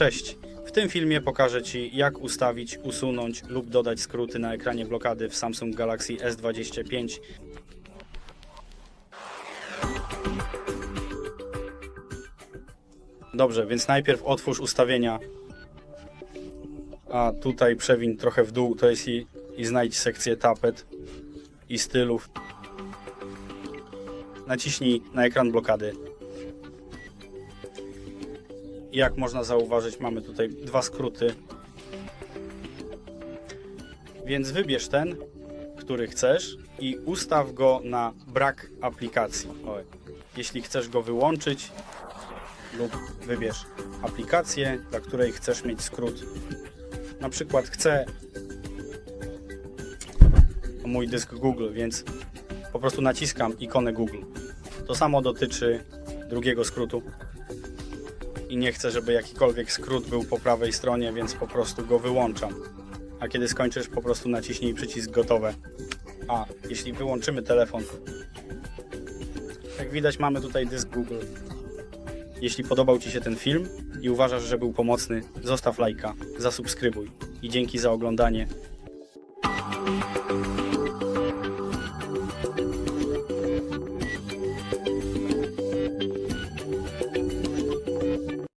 Cześć! W tym filmie pokażę Ci, jak ustawić, usunąć lub dodać skróty na ekranie blokady w Samsung Galaxy S25. Dobrze, więc najpierw otwórz ustawienia, a tutaj przewin trochę w dół, to jest i, i znajdź sekcję tapet i stylów. Naciśnij na ekran blokady. Jak można zauważyć, mamy tutaj dwa skróty. Więc wybierz ten, który chcesz i ustaw go na brak aplikacji. Jeśli chcesz go wyłączyć, lub wybierz aplikację, dla której chcesz mieć skrót. Na przykład chcę mój dysk Google, więc po prostu naciskam ikonę Google. To samo dotyczy drugiego skrótu. I nie chcę, żeby jakikolwiek skrót był po prawej stronie, więc po prostu go wyłączam. A kiedy skończysz, po prostu naciśnij przycisk gotowe. A, jeśli wyłączymy telefon, jak widać mamy tutaj dysk Google. Jeśli podobał Ci się ten film i uważasz, że był pomocny, zostaw lajka, zasubskrybuj i dzięki za oglądanie.